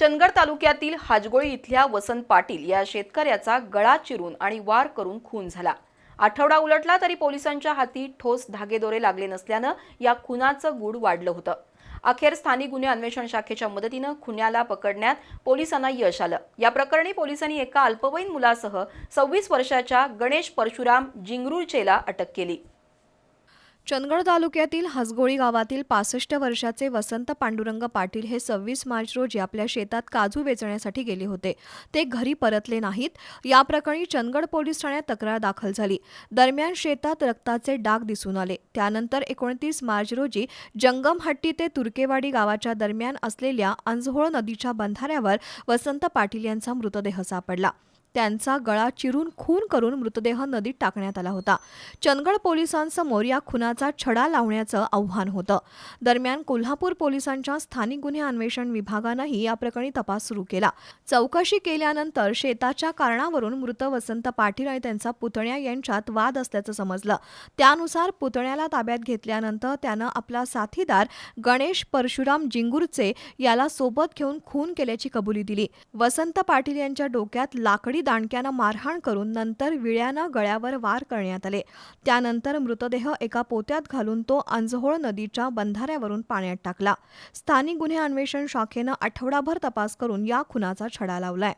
चंदगड तालुक्यातील हाजगोळी इथल्या वसंत पाटील या शेतकऱ्याचा गळा चिरून आणि वार करून खून झाला. आठवडा उलटला तरी पोलिसांच्या हाती ठोस धागेदोरे लागले नसल्यानं या खुनाचं गूढ वाढलं होतं. अखेर स्थानिक गुन्हे अन्वेषण शाखेच्या मदतीनं खुन्याला पकडण्यात पोलिसांना यश आलं. या प्रकरणी पोलिसांनी एका अल्पवयीन मुलासह सव्वीस वर्षाच्या गणेश परशुराम जिंगरुळचेला अटक केली. चंदगड तालुक्यातील हसगोळी गावातील पासष्ट वर्षाचे वसंत पांडुरंग पाटील हे सव्वीस मार्च रोजी आपल्या शेतात काजू वेचण्यासाठी गेले होते. ते घरी परतले नाहीत. या प्रकरणी चंदगड पोलीस ठाण्यात तक्रार दाखल झाली. दरम्यान शेतात रक्ताचे डाग दिसून आले. त्यानंतर एकोणतीस मार्च रोजी जंगमहट्टी ते तुर्केवाडी गावाच्या दरम्यान असलेल्या अंजहोळ नदीच्या बंधाऱ्यावर वसंत पाटील यांचा मृतदेह सापडला. त्यांचा गळा चिरून खून करून मृतदेह नदीत टाकण्यात आला होता. चंदगड पोलिसांसमोर या खुनाचा छडा लावण्याचं आव्हान होतं. दरम्यान कोल्हापूर पोलिसांच्या स्थानिक गुन्हे अन्वेषण विभागानंही या प्रकरणी तपास सुरू केला. चौकशी केल्यानंतर शेताच्या कारणावरून मृत वसंत पाटील आणि त्यांचा पुतण्या यांच्यात वाद असल्याचं समजलं. त्यानुसार पुतण्याला ताब्यात घेतल्यानंतर त्यानं आपला साथीदार गणेश परशुराम जिंगूरचे याला सोबत घेऊन खून केल्याची कबुली दिली. वसंत पाटील यांच्या डोक्यात लाकडी दांडक्यानं मारहाण करून नंतर विळ्यानं गळ्यावर वार करण्यात आले. त्यानंतर मृतदेह एका पोत्यात घालून तो अंजहोळ नदीच्या बंधाऱ्यावरून पाण्यात टाकला. स्थानिक गुन्हे अन्वेषण शाखेनं आठवडाभर तपास करून या खुनाचा छडा लावलाय.